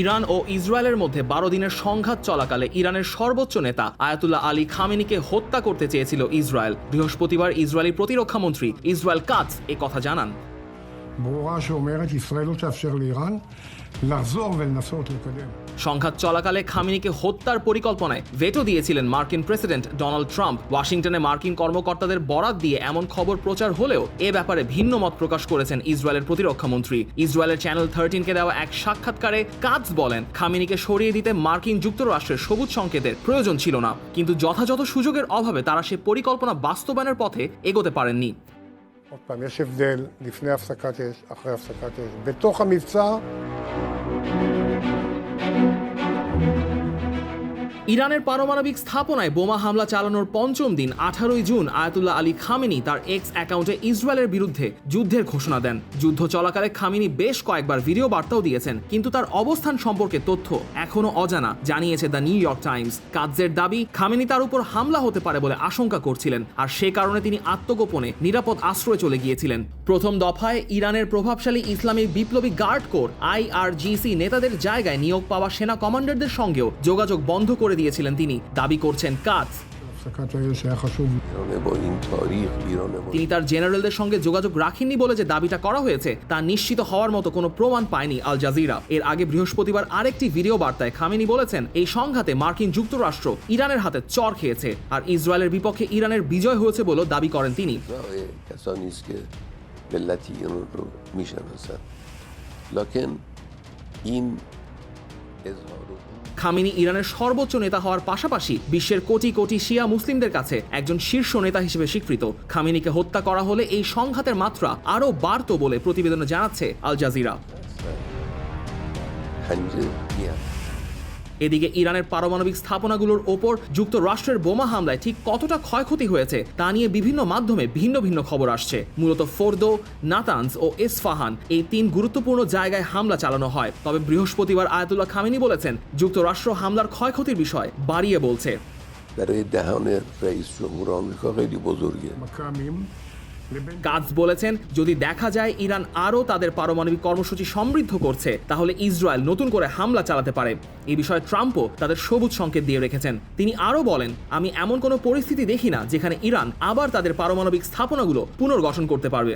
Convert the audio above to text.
Iran ও ইসরায়েলের মধ্যে বারো দিনের সংঘাত চলাকালে ইরানের সর্বোচ্চ নেতা আয়াতুল্লাহ আলী খামেনিকে হত্যা করতে চেয়েছিল ইসরায়েল। বৃহস্পতিবার ইসরায়েলি প্রতিরক্ষামন্ত্রী ইসরায়েল কাজ এ কথা জানান। ברורה שאומרת ישראל לא תאפשר לאיראן לחזור ולנסות לקדם. সংঘাত চলাকালে খামিনিকে হত্যার পরিকল্পনায় ভেটো দিয়েছিলেন মার্কিন প্রেসিডেন্ট ডোনাল্ড ট্রাম্প ওয়াশিংটনে মার্কিন কর্মকর্তাদের বরাত দিয়ে এমন খবর প্রচার হলেও এ ব্যাপারে ভিন্ন মত প্রকাশ করেছেন ইসরায়েলের প্রতিরক্ষামন্ত্রী ইসরায়েলের চ্যানেল থার্টিনকে দেওয়া এক সাক্ষাৎকারে কাজ বলেন খামিনিকে সরিয়ে দিতে মার্কিন যুক্তরাষ্ট্রের সবুজ সংকেতের প্রয়োজন ছিল না কিন্তু যথাযথ সুযোগের অভাবে তারা সে পরিকল্পনা বাস্তবায়নের পথে এগোতে পারেননি עוד פעם, יש הבדל לפני הפסקת אש, אחרי הפסקת אש. בתוך המבצע, ইরানের পারমাণবিক স্থাপনায় বোমা হামলা চালানোর পঞ্চম দিন, আঠারোই জুন, আয়াতুল্লাহ আলী খামিনি তার এক্স অ্যাকাউন্টে ইসরায়েলের বিরুদ্ধে যুদ্ধের ঘোষণা দেন। যুদ্ধ চলাকালে খামিনি বেশ কয়েকবার ভিডিও বার্তাও দিয়েছেন, কিন্তু তার অবস্থান সম্পর্কে তথ্য এখনও অজানা, জানিয়েছে দ্য নিউ ইয়র্ক টাইমস। কাজের দাবি, খামিনি তার উপর হামলা হতে পারে বলে আশঙ্কা করছিলেন, আর সে কারণে তিনি আত্মগোপনে নিরাপদ আশ্রয়ে চলে গিয়েছিলেন। প্রথম দফায় ইরানের প্রভাবশালী ইসলামী বিপ্লবী গার্ড কোর, আইআরজিসি নেতাদের জায়গায় নিয়োগ পাওয়া সেনা কমান্ডারদের সঙ্গেও যোগাযোগ বন্ধ করে দিয়েছিলেন তিনি। দাবি করছেন কাজ। তিনি তার জেনারেলদের সঙ্গে যোগাযোগ রাখেননি বলে যে দাবিটা করা হয়েছে, তা নিশ্চিত হওয়ার মতো কোনো প্রমাণ পায়নি আল জাজিরা। এর আগে বৃহস্পতিবার আরেকটি ভিডিও বার্তায় খামেনি বলেছেন, এই সংঘাতে মার্কিন যুক্তরাষ্ট্র ইরানের হাতে চর খেয়েছে আর ইসরায়েলের বিপক্ষে ইরানের বিজয় হয়েছে বলে দাবি করেন তিনি। খামিনি ইরানের সর্বোচ্চ নেতা হওয়ার পাশাপাশি বিশ্বের কোটি কোটি শিয়া মুসলিমদের কাছে একজন শীর্ষ নেতা হিসেবে স্বীকৃত। খামিনিকে হত্যা করা হলে এই সংঘাতের মাত্রা আরও বাড়ত বলে প্রতিবেদনে জানাচ্ছে আল জাজিরা। এদিকে ইরানের পারমাণবিক স্থাপনাগুলোর ওপর যুক্তরাষ্ট্রের বোমা হামলায় ঠিক কতটা ক্ষয়ক্ষতি হয়েছে তা নিয়ে বিভিন্ন মাধ্যমে ভিন্ন ভিন্ন খবর আসছে। মূলত ফোর্দো নাতানস ও এসফাহান এই তিন গুরুত্বপূর্ণ জায়গায় হামলা চালানো হয়। তবে বৃহস্পতিবার আয়াতুল্লাহ খামিনি বলেছেন যুক্তরাষ্ট্র হামলার ক্ষয়ক্ষতির বিষয় বাড়িয়ে বলছে। برای دهان رئیس جمهور آمریکا خیلی بزرگه. কাজ বলেছেন, যদি দেখা যায় ইরান আরও তাদের পারমাণবিক কর্মসূচি সমৃদ্ধ করছে, তাহলে ইসরায়েল নতুন করে হামলা চালাতে পারে। এ বিষয়ে ট্রাম্পও তাদের সবুজ সংকেত দিয়ে রেখেছেন। তিনি আরও বলেন, আমি এমন কোনো পরিস্থিতি দেখি না যেখানে ইরান আবার তাদের পারমাণবিক স্থাপনাগুলো পুনর্গঠন করতে পারবে।